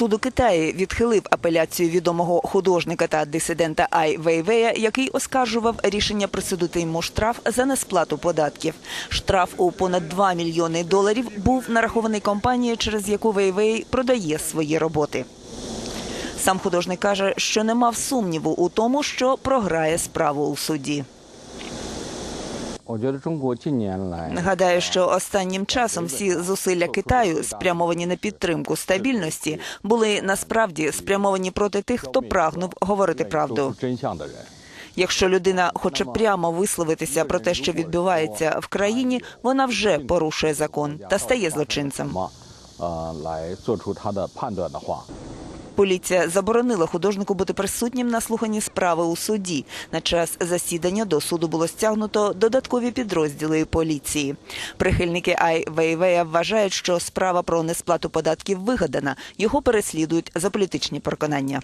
Суд у Китаї відхилив апеляцію відомого художника та дисидента Ай Вейвея, який оскаржував рішення присудити йому штраф за несплату податків. Штраф у понад 2 мільйони доларів був нарахований компанії, через яку Вейвей продає свої роботи. Сам художник каже, що не мав сумніву у тому, що програє справу у суді. Нагадаю, що останнім часом всі зусилля Китаю, спрямовані на підтримку стабільності, були насправді спрямовані проти тих, хто прагнув говорити правду. Якщо людина хоче прямо висловитися про те, що відбувається в країні, вона вже порушує закон та стає злочинцем. Поліція заборонила художнику бути присутнім на слуханні справи у суді. На час засідання до суду було стягнуто додаткові підрозділи поліції. Прихильники Ай Вейвея вважають, що справа про несплату податків вигадана. Його переслідують за політичні переконання.